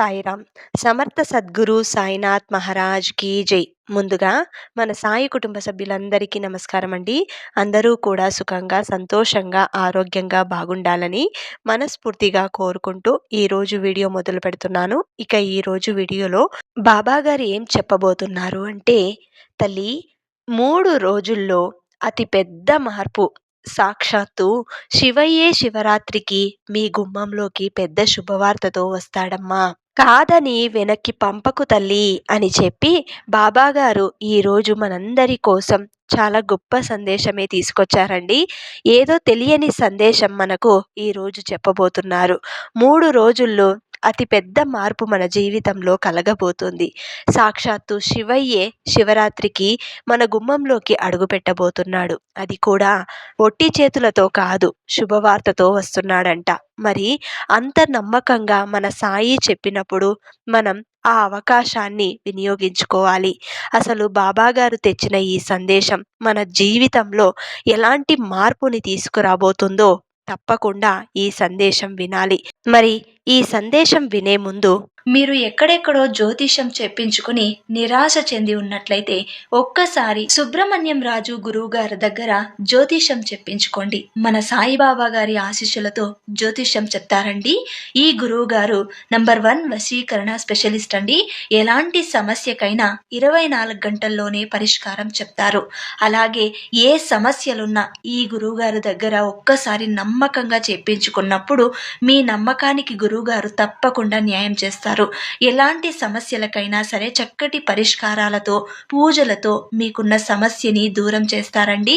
సాయిరామ్ సమర్థ సద్గురు సాయినాథ్ మహారాజ్ కీ జై. ముందుగా మన సాయి కుటుంబ సభ్యులందరికీ నమస్కారం అండి. అందరూ కూడా సుఖంగా సంతోషంగా ఆరోగ్యంగా బాగుండాలని మనస్ఫూర్తిగా కోరుకుంటూ ఈరోజు వీడియో మొదలు పెడుతున్నాను. ఇక ఈరోజు వీడియోలో బాబా గారు ఏం చెప్పబోతున్నారు అంటే తల్లి మూడు రోజుల్లో అతి పెద్ద మార్పు. సాక్షాత్తు శివయ్యే శివరాత్రికి మీ గుమ్మంలోకి పెద్ద శుభవార్తతో వస్తాడమ్మా. కాదని వెనక్కి పంపకు తల్లి అని చెప్పి బాబాగారు ఈరోజు మనందరి కోసం చాలా గొప్ప సందేశమే తీసుకొచ్చారండి. ఏదో తెలియని సందేశం మనకు ఈరోజు చెప్పబోతున్నారు. మూడు రోజుల్లో అతి పెద్ద మార్పు మన జీవితంలో కలగబోతుంది. సాక్షాత్తు శివయ్యే శివరాత్రికి మన గుమ్మంలోకి అడుగు పెట్టబోతున్నాడు. అది కూడా ఒట్టి చేతులతో కాదు శుభవార్తతో వస్తున్నాడంట. మరి అంత నమ్మకంగా మన సాయి చెప్పినప్పుడు మనం ఆ అవకాశాన్ని వినియోగించుకోవాలి. అసలు బాబాగారు తెచ్చిన ఈ సందేశం మన జీవితంలో ఎలాంటి మార్పుని తీసుకురాబోతుందో తప్పకుండా ఈ సందేశం వినాలి. మరి ఈ సందేశం వినే ముందు మీరు ఎక్కడెక్కడో జ్యోతిషం చెప్పించుకుని నిరాశ చెంది ఉన్నట్లయితే ఒక్కసారి సుబ్రహ్మణ్యం రాజు గురువు గారి దగ్గర జ్యోతిషం చెప్పించుకోండి. మన సాయిబాబా గారి ఆశీస్సులతో జ్యోతిషం చెప్తారండి. ఈ గురువు గారు నంబర్ వన్ వశీకరణ స్పెషలిస్ట్ అండి. ఎలాంటి సమస్యకైనా ఇరవై నాలుగు గంటల్లోనే పరిష్కారం చెప్తారు. అలాగే ఏ సమస్యలున్నా ఈ గురువు గారి దగ్గర ఒక్కసారి నమ్మకంగా చెప్పించుకున్నప్పుడు మీ నమ్మకానికి గురువు గురువుగారు తప్పకుండా న్యాయం చేస్తారు. ఎలాంటి సమస్యలకైనా సరే చక్కటి పరిష్కారాలతో పూజలతో మీకున్న సమస్యని దూరం చేస్తారండి.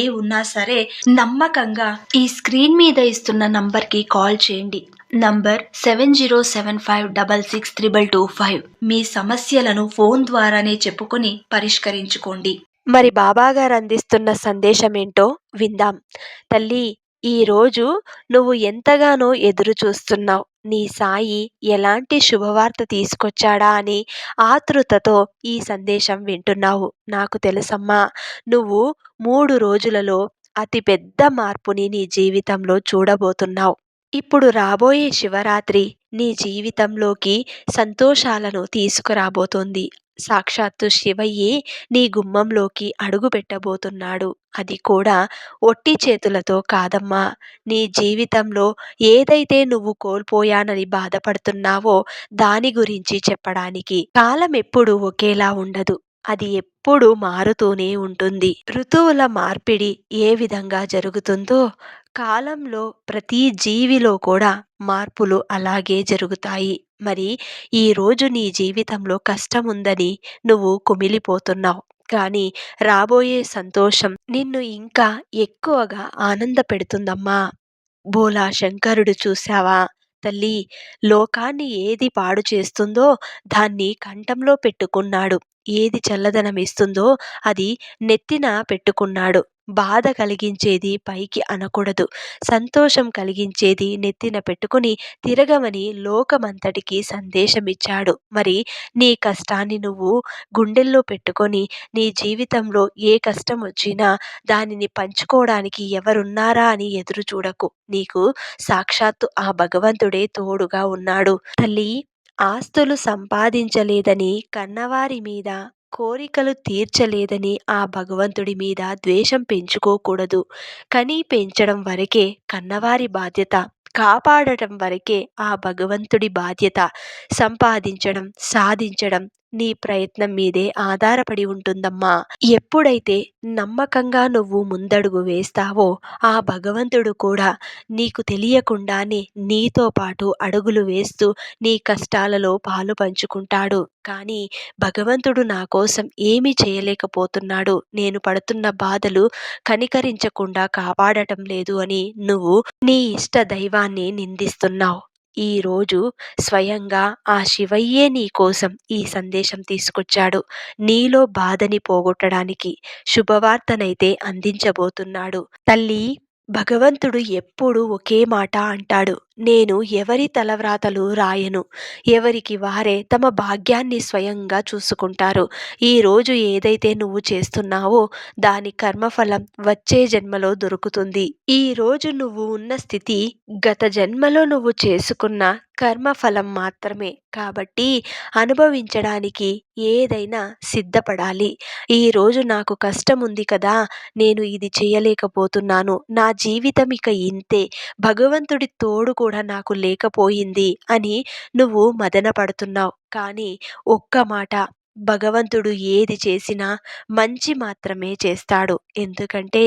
ఏ ఉన్నా సరే నమ్మకంగా ఈ స్క్రీన్ మీద ఇస్తున్న నంబర్కి కాల్ చేయండి. Number seven zero seven five double six triple two five. మీ సమస్యలను ఫోన్ ద్వారానే చెప్పుకొని పరిష్కరించుకోండి. మరి బాబాగారు అందిస్తున్న సందేశం ఏంటో విందాం. తల్లి ఈరోజు నువ్వు ఎంతగానో ఎదురు చూస్తున్నావు. నీ సాయి ఎలాంటి శుభవార్త తీసుకొచ్చాడా అని ఆతృతతో ఈ సందేశం వింటున్నావు. నాకు తెలుసమ్మా నువ్వు మూడు రోజులలో అతిపెద్ద మార్పుని నీ జీవితంలో చూడబోతున్నావు. ఇప్పుడు రాబోయే శివరాత్రి నీ జీవితంలోకి సంతోషాలను తీసుకురాబోతోంది. సాక్షాత్తు శివయ్యే నీ గుమ్మంలోకి అడుగు పెట్టబోతున్నాడు. అది కూడా ఒట్టి చేతులతో కాదమ్మా. నీ జీవితంలో ఏదైతే నువ్వు కోల్పోయానని బాధపడుతున్నావో దాని గురించి చెప్పడానికి కాలం ఎప్పుడు ఒకేలా ఉండదు. అది ఎప్పుడు మారుతూనే ఉంటుంది. ఋతువుల మార్పిడి ఏ విధంగా జరుగుతుందో కాలంలో ప్రతి జీవిలో కూడా మార్పులు అలాగే జరుగుతాయి. మరి ఈరోజు నీ జీవితంలో కష్టం ఉందని నువ్వు కుమిలిపోతున్నావు. కానీ రాబోయే సంతోషం నిన్ను ఇంకా ఎక్కువగా ఆనంద పెడుతుందమ్మా బోలా శంకరుడు చూశావా? తల్లి లోకాన్ని ఏది పాడు చేస్తుందో దాన్ని కంఠంలో పెట్టుకున్నాడు. ఏది చల్లదనం ఇస్తుందో అది నెత్తిన పెట్టుకున్నాడు. బాధ కలిగించేది పైకి అనకూడదు. సంతోషం కలిగించేది నెత్తిన పెట్టుకుని తిరగమని లోకమంతటికి సందేశం ఇచ్చాడు మరి నీ కష్టాన్ని నువ్వు గుండెల్లో పెట్టుకొని నీ జీవితంలో ఏ కష్టం వచ్చినా దానిని పంచుకోవడానికి ఎవరున్నారా అని ఎదురు చూడకు. నీకు సాక్షాత్తు ఆ భగవంతుడే తోడుగా ఉన్నాడు. తల్లి ఆస్తులు సంపాదించలేదని కన్నవారి మీద కోరికలు తీర్చలేదని ఆ భగవంతుడి మీద ద్వేషం పెంచుకోకూడదు. కనీ పెంచడం వరకే కన్నవారి బాధ్యత కాపాడటం వరకే ఆ భగవంతుడి బాధ్యత. సంపాదించడం సాధించడం నీ ప్రయత్నం మీదే ఆధారపడి ఉంటుందమ్మా. ఎప్పుడైతే నమ్మకంగా నువ్వు ముందడుగు వేస్తావో ఆ భగవంతుడు కూడా నీకు తెలియకుండానే నీతో పాటు అడుగులు వేస్తూ నీ కష్టాలలో పాలు పంచుకుంటాడు. కానీ భగవంతుడు నా కోసం ఏమీ చేయలేకపోతున్నాడు. నేను పడుతున్న బాధలు కనికరించకుండా కాపాడటం లేదు అని నువ్వు నీ ఇష్ట దైవాన్ని నిందిస్తున్నావు. ఈరోజు స్వయంగా ఆ శివయ్యే నీ కోసం ఈ సందేశం తీసుకొచ్చాడు. నీలో బాధని పోగొట్టడానికి శుభవార్తనైతే అందించబోతున్నాడు. తల్లి భగవంతుడు ఎప్పుడు ఒకే మాట అంటాడు. నేను ఎవరి తలవ్రాతలు రాయను? ఎవరికి వారే తమ భాగ్యాన్ని స్వయంగా చూసుకుంటారు. ఈరోజు ఏదైతే నువ్వు చేస్తున్నావో దాని కర్మఫలం వచ్చే జన్మలో దొరుకుతుంది. ఈరోజు నువ్వు ఉన్న స్థితి గత జన్మలో నువ్వు చేసుకున్న కర్మఫలం మాత్రమే. కాబట్టి అనుభవించడానికి ఏదైనా సిద్ధపడాలి. ఈరోజు నాకు కష్టం ఉంది కదా నేను ఇది చేయలేకపోతున్నాను. నా జీవితం ఇక ఇంతే. భగవంతుడి తోడు కూడా నాకు లేకపోయింది అని నువ్వు మదన పడుతున్నావు. కానీ ఒక్క మాట భగవంతుడు ఏది చేసినా మంచి మాత్రమే చేస్తాడు. ఎందుకంటే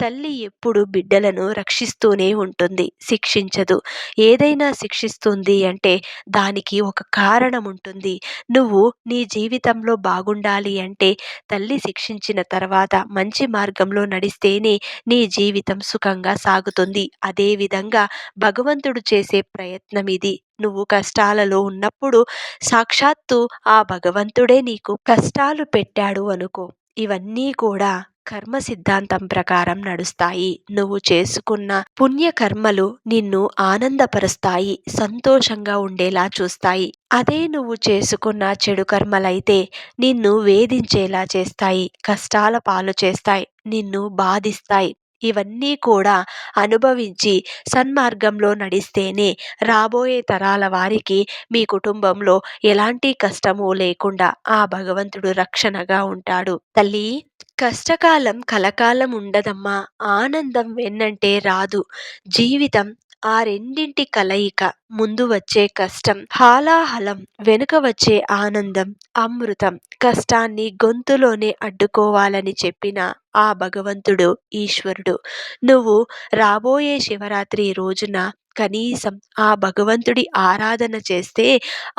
తల్లి ఎప్పుడు బిడ్డలను రక్షిస్తూనే ఉంటుంది శిక్షించదు. ఏదైనా శిక్షిస్తుంది అంటే దానికి ఒక కారణం ఉంటుంది. నువ్వు నీ జీవితంలో బాగుండాలి అంటే తల్లి శిక్షించిన తర్వాత మంచి మార్గంలో నడిస్తేనే నీ జీవితం సుఖంగా సాగుతుంది. అదేవిధంగా భగవంతుడు చేసే ప్రయత్నం ఇది. నువ్వు కష్టాలలో ఉన్నప్పుడు సాక్షాత్తు ఆ భగవంతుడే నీకు కష్టాలు పెట్టాడు అనుకో. ఇవన్నీ కూడా కర్మ సిద్ధాంతం ప్రకారం నడుస్తాయి. నువ్వు చేసుకున్న పుణ్య కర్మలు నిన్ను ఆనందపరుస్తాయి సంతోషంగా ఉండేలా చూస్తాయి. అదే నువ్వు చేసుకున్న చెడు కర్మలైతే నిన్ను వేధించేలా చేస్తాయి కష్టాల పాలు చేస్తాయి నిన్ను బాధిస్తాయి. ఇవన్నీ కూడా అనుభవించి సన్మార్గంలో నడిస్తేనే రాబోయే తరాల వారికి మీ కుటుంబంలో ఎలాంటి కష్టము లేకుండా ఆ భగవంతుడు రక్షణగా ఉంటాడు. తల్లి కష్టకాలం కలకాలం ఉండదమ్మా. ఆనందం వెన్నంటే రాదు. జీవితం ఆ రెండింటి కలయిక ముందు వచ్చే కష్టం హాలాహలం వెనుక వచ్చే ఆనందం అమృతం. కష్టాన్ని గొంతులోనే అడ్డుకోవాలని చెప్పిన ఆ భగవంతుడు ఈశ్వరుడు. నువ్వు రాబోయే శివరాత్రి రోజున కనీసం ఆ భగవంతుడి ఆరాధన చేస్తే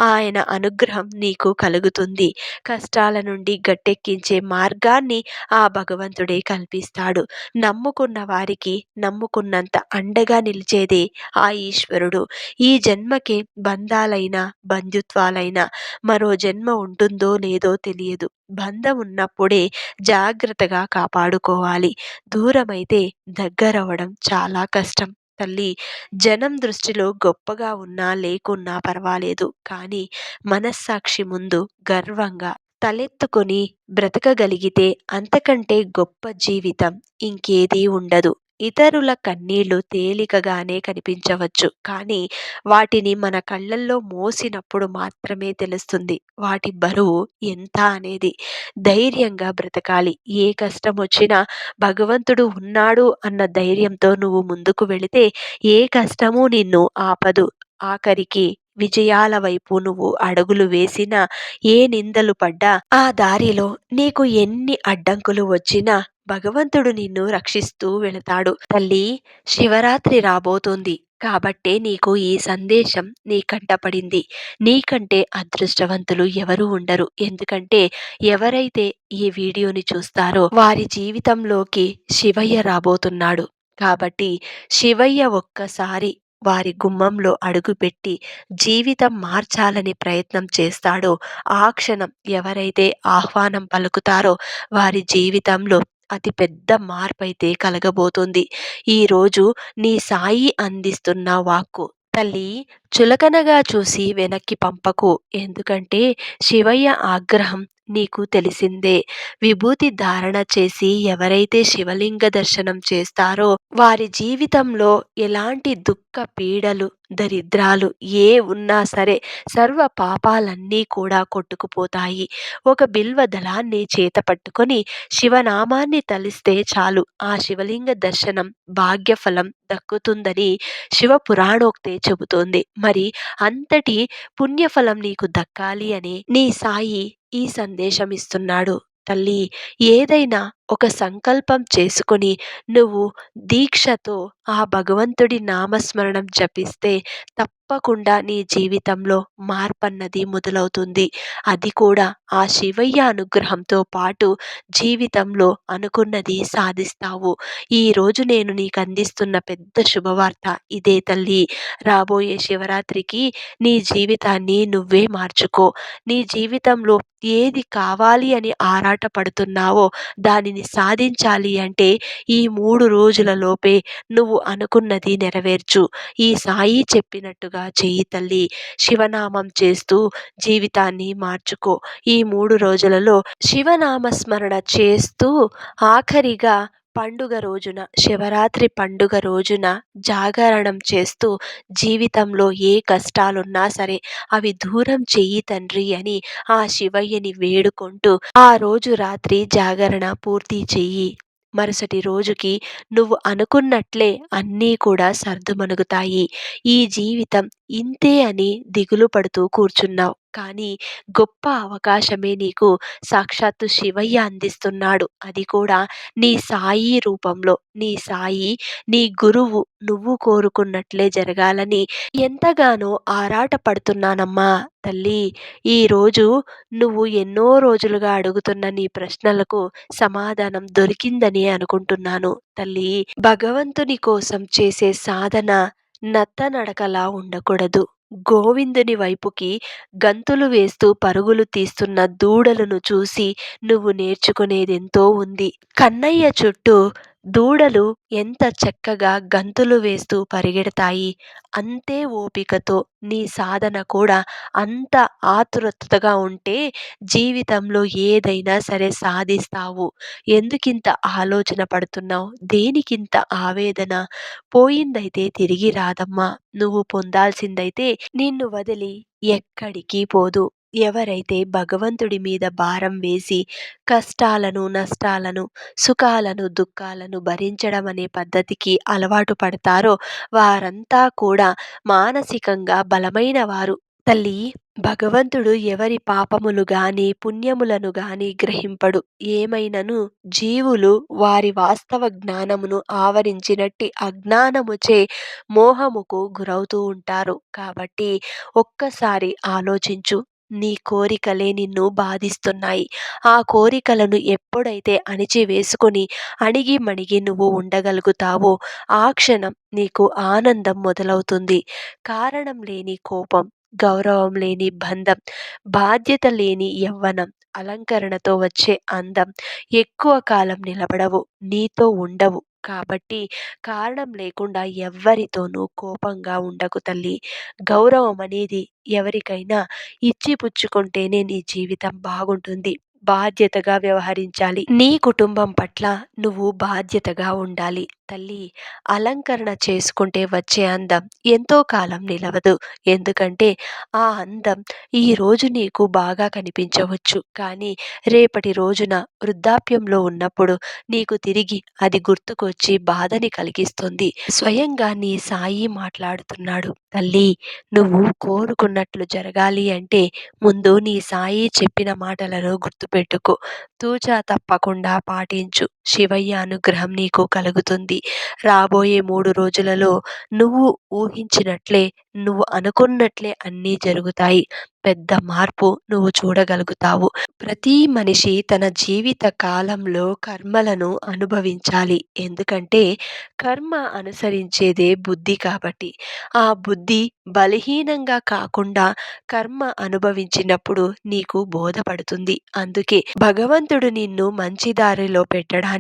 ఆయన అనుగ్రహం నీకు కలుగుతుంది. కష్టాల నుండి గట్టెక్కించే మార్గాన్ని ఆ భగవంతుడే కల్పిస్తాడు. నమ్ముకున్న వారికి నమ్ముకున్నంత అండగా నిలిచేదే ఆ ఈశ్వరుడు. ఈ జన్మకి బంధాలైన బంధుత్వాలైనా మరో జన్మ ఉంటుందో లేదో తెలియదు. బంధం ఉన్నప్పుడే జాగ్రత్తగా కాపాడుకోవాలి. దూరమైతే దగ్గరవడం చాలా కష్టం. తల్లి జనం దృష్టిలో గొప్పగా ఉన్నా లేకున్నా పర్వాలేదు. కానీ మనస్సాక్షి ముందు గర్వంగా తలెత్తుకొని బ్రతకగలిగితే అంతకంటే గొప్ప జీవితం ఇంకేదీ ఉండదు. ఇతరుల కన్నీళ్ళు తేలికగానే కనిపించవచ్చు. కానీ వాటిని మన కళ్ళల్లో మోసినప్పుడు మాత్రమే తెలుస్తుంది. వాటి బరువు ఎంత అనేది. ధైర్యంగా బ్రతకాలి. ఏ కష్టం వచ్చినా భగవంతుడు ఉన్నాడు అన్న ధైర్యంతో నువ్వు ముందుకు వెళితే ఏ కష్టము నిన్ను ఆపదు. ఆఖరికి విజయాల వైపు నువ్వు అడుగులు వేసినా ఏ నిందలు పడ్డా ఆ దారిలో నీకు ఎన్ని అడ్డంకులు వచ్చినా భగవంతుడు నిన్ను రక్షిస్తూ వెళతాడు. తల్లి శివరాత్రి రాబోతోంది. కాబట్టే నీకు ఈ సందేశం నీ కంటపడింది. నీకంటే అదృష్టవంతులు ఎవరు ఉండరు. ఎందుకంటే ఎవరైతే ఈ వీడియోని చూస్తారో వారి జీవితంలోకి శివయ్య రాబోతున్నాడు. కాబట్టి శివయ్య ఒక్కసారి వారి గుమ్మంలో అడుగుపెట్టి జీవితం మార్చాలని ప్రయత్నం చేస్తాడో ఆ క్షణం ఎవరైతే ఆహ్వానం పలుకుతారో వారి జీవితంలో అతి పెద్ద మార్పు అయితే కలగబోతుంది ఈరోజు నీ సాయి అందిస్తున్న వాక్కు తల్లి చులకనగా చూసి వెనక్కి పంపకు. ఎందుకంటే శివయ్య ఆగ్రహం నీకు తెలిసిందే. విభూతి ధారణ చేసి ఎవరైతే శివలింగ దర్శనం చేస్తారో వారి జీవితంలో ఎలాంటి దుఃఖ పీడలు దరిద్రాలు ఏ ఉన్నా సరే సర్వ పాపాలన్నీ కూడా కొట్టుకుపోతాయి. ఒక బిల్వ దళాన్ని చేత పట్టుకొని శివనామాన్ని తలిస్తే చాలు ఆ శివలింగ దర్శనం భాగ్యఫలం దక్కుతుందని శివ పురాణోక్తే చెబుతోంది. మరి అంతటి పుణ్యఫలం నీకు దక్కాలి అని నీ సాయి ఈ సందేశం ఇస్తున్నాడు తల్లి ఏదైనా ఒక సంకల్పం చేసుకొని నువ్వు దీక్షతో ఆ భగవంతుడి నామస్మరణం జపిస్తే తప్పకుండా నీ జీవితంలో మార్పన్నది మొదలవుతుంది. అది కూడా ఆ శివయ్య అనుగ్రహంతో పాటు జీవితంలో అనుకున్నది సాధిస్తావు. ఈరోజు నేను నీకు అందిస్తున్న పెద్ద శుభవార్త ఇదే తల్లి. రాబోయే శివరాత్రికి నీ జీవితాన్ని నువ్వే మార్చుకో. నీ జీవితంలో ఏది కావాలి అని ఆరాటపడుతున్నావో దానిని సాధించాలి అంటే ఈ 3 రోజులలోపే నువ్వు అనుకున్నది నెరవేర్చు. ఈ సాయి చెప్పినట్టుగా చెయ్యి తల్లి. శివనామం చేస్తూ జీవితాన్ని మార్చుకో. ఈ మూడు రోజులలో శివనామ స్మరణ చేస్తూ ఆఖరిగా పండుగ రోజున శివరాత్రి పండుగ రోజున జాగరణం చేస్తూ జీవితంలో ఏ కష్టాలున్నా సరే అవి దూరం చెయ్యి తండ్రి అని ఆ శివయ్యని వేడుకుంటూ ఆ రోజు రాత్రి జాగరణ పూర్తి చెయ్యి. మరుసటి రోజుకి నువ్వు అనుకున్నట్లే అన్నీ కూడా సర్దుమణుగుతాయి. ఈ జీవితం ఇంతే అని దిగులు పడుతూ కూర్చున్నావు. కానీ గొప్ప అవకాశమే నీకు సాక్షాత్తు శివయ్య అందిస్తున్నాడు. అది కూడా నీ సాయి రూపంలో. నీ సాయి, నీ గురువు నువ్వు కోరుకున్నట్లే జరగాలని ఎంతగానో ఆరాటపడుతున్నానమ్మా తల్లీ. ఈరోజు నువ్వు ఎన్నో రోజులుగా అడుగుతున్న నీ ప్రశ్నలకు సమాధానం దొరికిందని అనుకుంటున్నాను తల్లి భగవంతుని కోసం చేసే సాధన నత్తనడకలా ఉండకూడదు. గోవిందుని వైపుకి గంతులు వేస్తూ పరుగులు తీస్తున్న దూడలను చూసి నువ్వు నేర్చుకునేదెంతో ఉంది. కన్నయ్య చుట్టూ దూడలు ఎంత చక్కగా గంతులు వేస్తూ పరిగెడతాయి. అంతే ఓపికతో నీ సాధన కూడా అంత ఆతురతగా ఉంటే జీవితంలో ఏదైనా సరే సాధిస్తావు. ఎందుకింత ఆలోచన పడుతున్నావు? దేనికింత ఆవేదన? పోయిందైతే తిరిగి రాదమ్మా. నువ్వు పొందాల్సిందైతే నిన్ను వదిలి ఎక్కడికి పోదు. ఎవరైతే భగవంతుడి మీద భారం వేసి కష్టాలను, నష్టాలను, సుఖాలను, దుఃఖాలను భరించడం అనే పద్ధతికి అలవాటు పడతారో వారంతా కూడా మానసికంగా బలమైన వారు. తల్లి భగవంతుడు ఎవరి పాపములు గాని, పుణ్యములను గాని గ్రహింపడు. ఏమైనను జీవులు వారి వాస్తవ జ్ఞానమును ఆవరించినట్టి అజ్ఞానముచే మోహముకు గురవుతూ ఉంటారు. కాబట్టి ఒక్కసారి ఆలోచించు. నీ కోరికలే నిన్ను బాధిస్తున్నాయి. ఆ కోరికలను ఎప్పుడైతే అణిచివేసుకొని అణిగిమణిగి నువ్వు ఉండగలుగుతావో ఆ క్షణం నీకు ఆనందం మొదలవుతుంది. కారణం లేని కోపం, గౌరవం లేని బంధం, బాధ్యత లేని యవ్వనం, అలంకరణతో వచ్చే అందం ఎక్కువ కాలం నిలబడవు. నీతో ఉండవు. కాబట్టి కారణం లేకుండా ఎవ్వరితోనూ కోపంగా ఉండకు తల్లి గౌరవం అనేది ఎవరికైనా ఇచ్చి పుచ్చుకుంటేనే నీ జీవితం బాగుంటుంది. బాధ్యతగా వ్యవహరించాలి. నీ కుటుంబం పట్ల నువ్వు బాధ్యతగా ఉండాలి. తల్లి అలంకరణ చేసుకుంటే వచ్చే అందం ఎంతో కాలం నిలవదు. ఎందుకంటే ఆ అందం ఈరోజు నీకు బాగా కనిపించవచ్చు. కానీ రేపటి రోజున వృద్ధాప్యంలో ఉన్నప్పుడు నీకు తిరిగి అది గుర్తుకొచ్చి బాధని కలిగిస్తుంది. స్వయంగా నీ సాయి మాట్లాడుతున్నాడు. తల్లీ నువ్వు కోరుకున్నట్లు జరగాలి అంటే ముందు నీ సాయి చెప్పిన మాటలను గుర్తుపెట్టుకో. తూచా తప్పకుండా పాటించు. శివయ్య అనుగ్రహం నీకు కలుగుతుంది. రాబోయే మూడు రోజులలో నువ్వు ఊహించినట్లే, నువ్వు అనుకున్నట్లే అన్నీ జరుగుతాయి. పెద్ద మార్పు నువ్వు చూడగలుగుతావు. ప్రతి మనిషి తన జీవిత కాలంలో కర్మలను అనుభవించాలి. ఎందుకంటే కర్మ అనుసరించేదే బుద్ధి కాబట్టి. ఆ బుద్ధి బలహీనంగా కాకుండా కర్మ అనుభవించినప్పుడు నీకు బోధపడుతుంది. అందుకే భగవంతుడు నిన్ను మంచి దారిలో పెట్టడానికి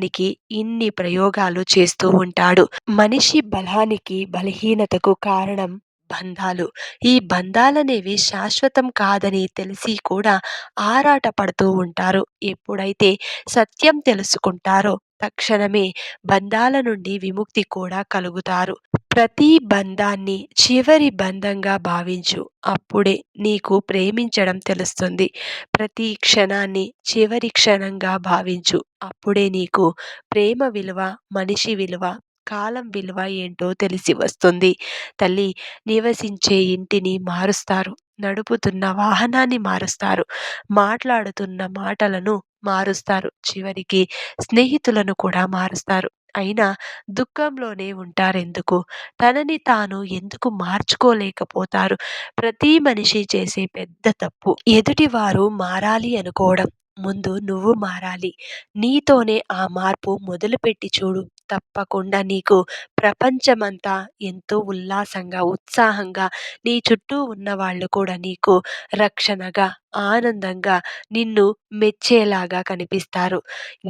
ఇన్ని ప్రయోగాలు చేస్తూ ఉంటాడు. మనిషి బలానికి, బలహీనతకు కారణం బంధాలు. ఈ బంధాలనేవి శాశ్వతం కాదని తెలిసి కూడా ఆరాటపడుతూ ఉంటారు. ఎప్పుడైతే సత్యం తెలుసుకుంటారో తక్షణమే బంధాల నుండి విముక్తి కూడా కలుగుతారు. ప్రతి బంధాన్ని చివరి బంధంగా భావించు. అప్పుడే నీకు ప్రేమించడం తెలుస్తుంది. ప్రతి క్షణాన్ని చివరి క్షణంగా భావించు. అప్పుడే నీకు ప్రేమ విలువ, మనిషి విలువ, కాలం విలువ ఏంటో తెలిసి వస్తుంది. తల్లి నివసించే ఇంటిని మారుస్తారు. నడుపుతున్న వాహనాన్ని మారుస్తారు. మాట్లాడుతున్న మాటలను మారుస్తారు. చివరికి స్నేహితులను కూడా మారుస్తారు. అయినా దుఃఖంలోనే ఉంటారెందుకు? తనని తాను ఎందుకు మార్చుకోలేకపోతారు? ప్రతి మనిషి చేసే పెద్ద తప్పు ఎదుటివారు మారాలి అనుకోవడం. ముందు నువ్వు మారాలి. నీతోనే ఆ మార్పు మొదలుపెట్టి చూడు. తప్పకుండా నీకు ప్రపంచమంతా ఎంతో ఉల్లాసంగా, ఉత్సాహంగా నీ చుట్టూ ఉన్నవాళ్ళు కూడా నీకు రక్షణగా, ఆనందంగా నిన్ను మెచ్చేలాగా కనిపిస్తారు.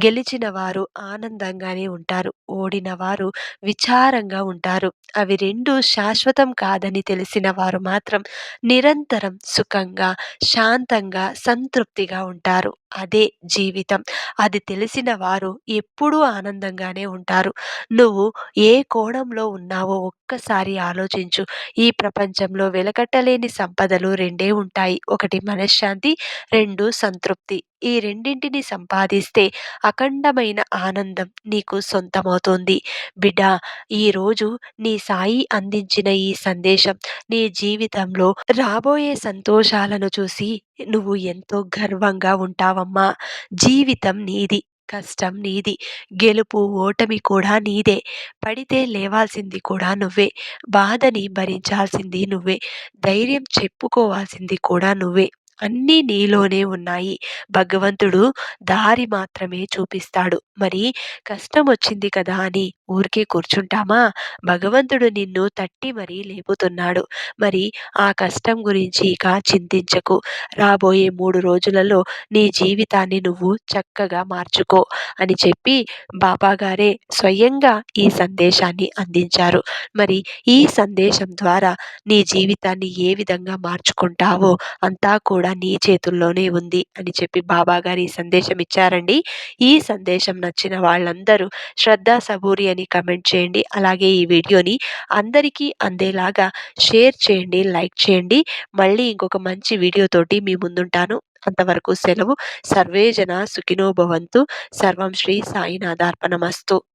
గెలిచిన వారు ఆనందంగానే ఉంటారు. ఓడిన వారు విచారంగా ఉంటారు. అవి రెండు శాశ్వతం కాదని తెలిసిన వారు మాత్రం నిరంతరం సుఖంగా, శాంతంగా, సంతృప్తిగా ఉంటారు. అదే జీవితం. అది తెలిసిన వారు ఎప్పుడూ ఆనందంగానే ఉంటారు. నువ్వు ఏ కో కోణంలో ఉన్నావో ఒక్కసారి ఆలోచించు. ఈ ప్రపంచంలో వెలకట్టలేని సంపదలు రెండే ఉంటాయి. ఒకటి మనశ్శాంతి, రెండు సంతృప్తి. ఈ రెండింటిని సంపాదిస్తే అఖండమైన ఆనందం నీకు సొంతమవుతుంది. బిడ్డ ఈరోజు నీ సాయి అందించిన ఈ సందేశం నీ జీవితంలో రాబోయే సంతోషాలను చూసి నువ్వు ఎంతో గర్వంగా ఉంటావమ్మా. జీవితం నీది. కష్టం నీది. గెలుపు, ఓటమి కూడా నీదే. పడితే లేవాల్సింది కూడా నువ్వే. బాధని భరించాల్సింది నువ్వే. ధైర్యం చెప్పుకోవాల్సింది కూడా నువ్వే. అన్నీ నీలోనే ఉన్నాయి. భగవంతుడు దారి మాత్రమే చూపిస్తాడు. మరి కష్టం వచ్చింది కదా అని ఊరికే కూర్చుంటామా? భగవంతుడు నిన్ను తట్టి మరీ లేపుతున్నాడు. మరి ఆ కష్టం గురించి ఇక చింతించకు. రాబోయే మూడు రోజులలో నీ జీవితాన్ని నువ్వు చక్కగా మార్చుకో అని చెప్పి బాబాగారే స్వయంగా ఈ సందేశాన్ని అందించారు. మరి ఈ సందేశం ద్వారా నీ జీవితాన్ని ఏ విధంగా మార్చుకుంటావో అంతా కూడా నీ చేతుల్లోనే ఉంది అని చెప్పి బాబాగారు ఈ సందేశం ఇచ్చారండి. ఈ సందేశం నచ్చిన వాళ్ళందరూ శ్రద్ధా సబూరి అని కమెంట్ చేయండి. అలాగే ఈ వీడియోని అందరికీ అందేలాగా షేర్ చేయండి, లైక్ చేయండి. మళ్ళీ ఇంకొక మంచి వీడియోతోటి మీ ముందుంటాను. అంతవరకు సెలవు. సర్వే జన సుఖినో భవంతు. సర్వం శ్రీ సాయినాథార్పణమస్తు.